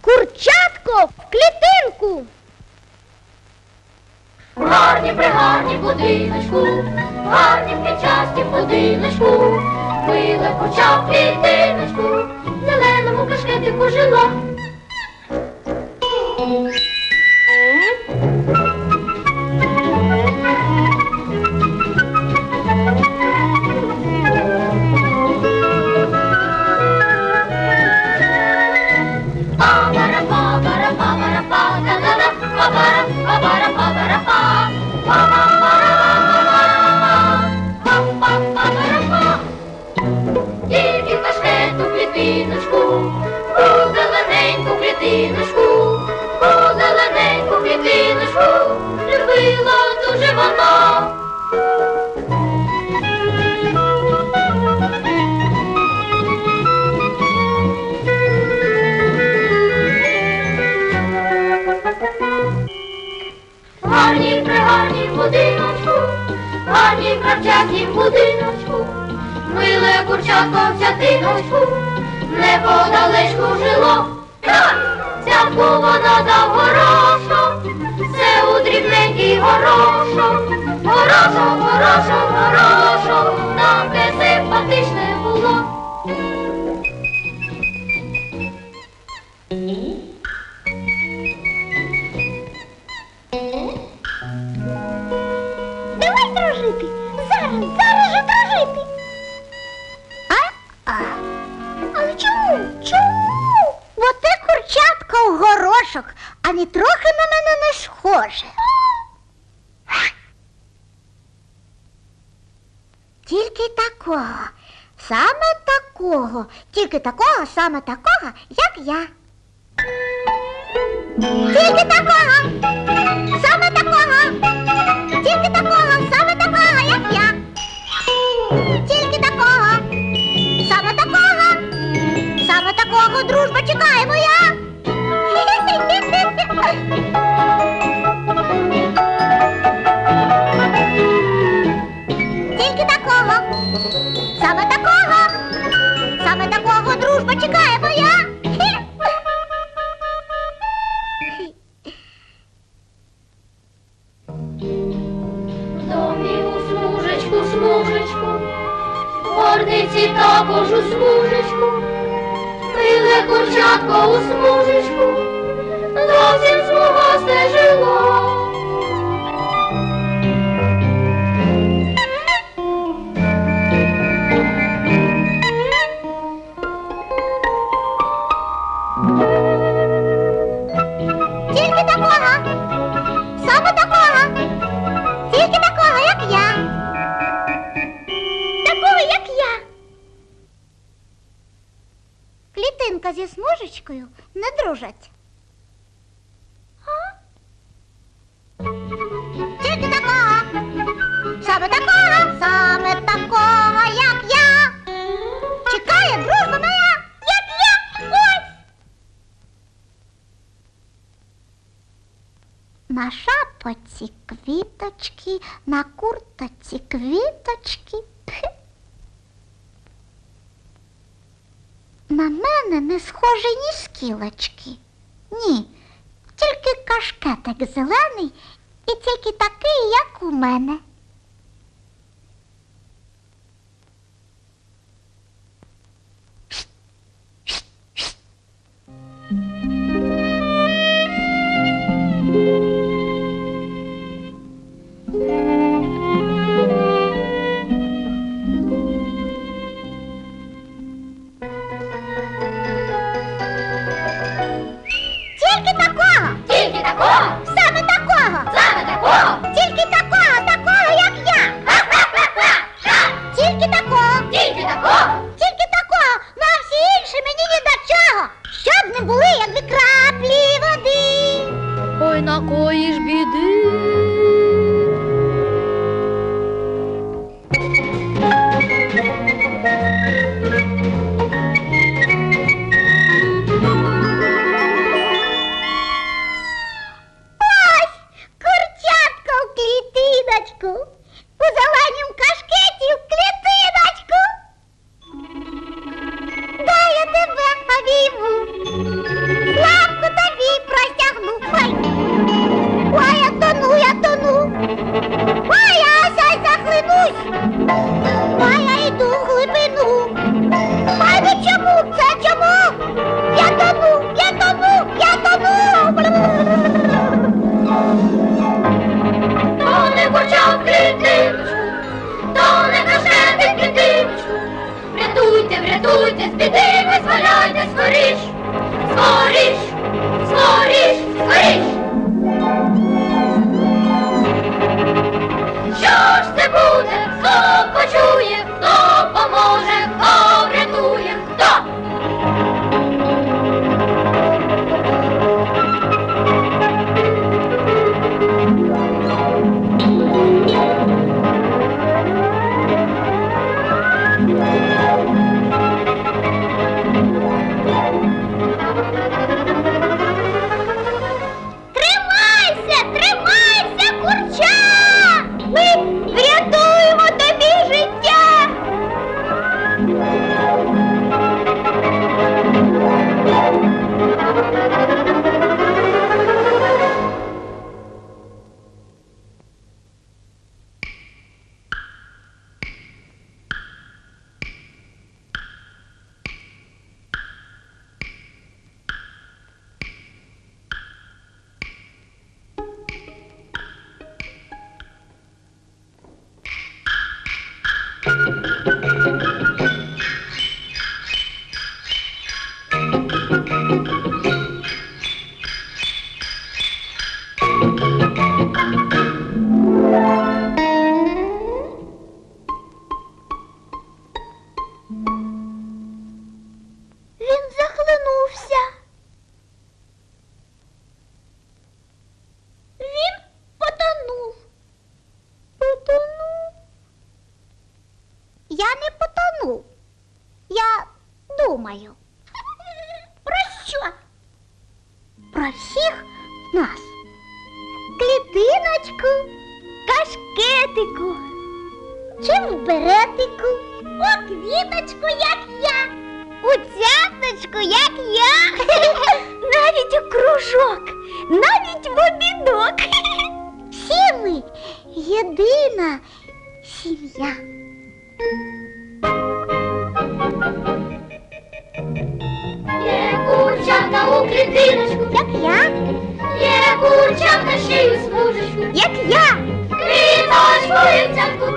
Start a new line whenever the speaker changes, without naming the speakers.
Курчатко в клітинку.
Гарні пригарні будиночку, гарні причасті будиночку, миле курча в клітиночку, um casquete congelar. Миле курчатко в цятиночку, неподалечку жило. Цятку вона дав горошок, все у дрібненький горошок, горошок, горошок, горошок, нам де симпатичне було.
Такого, тільки такого, саме такого, як я. Тільки такого,
смужечку, смужечку, горниці також у смужечку, миле курчатко у смужечку, зовсім смугасте жило.
Клітинка зі смужечкою не дружать. Тільки такого, саме такого, саме такого, як я. Чекає дружба моя, як я. Ось. На шапоці квіточки, на куртоці квіточки. На мене не схожі ні скілочки. Ні, тільки кашкетик зелений і тільки такий, як у мене. Тільки Я не потонув. Я думаю. Про що? Про всіх нас. Клітиночку, кашкетику, чи в беретику, у квіточку, як я, у цяточку, як я, навіть у кружок, навіть в обідок. Всі ми єдина сім'я.
Є курчатка у клітиночку,
Як я,
є курчатка ще й у смужечку.
як я.
Квіточку і в цятку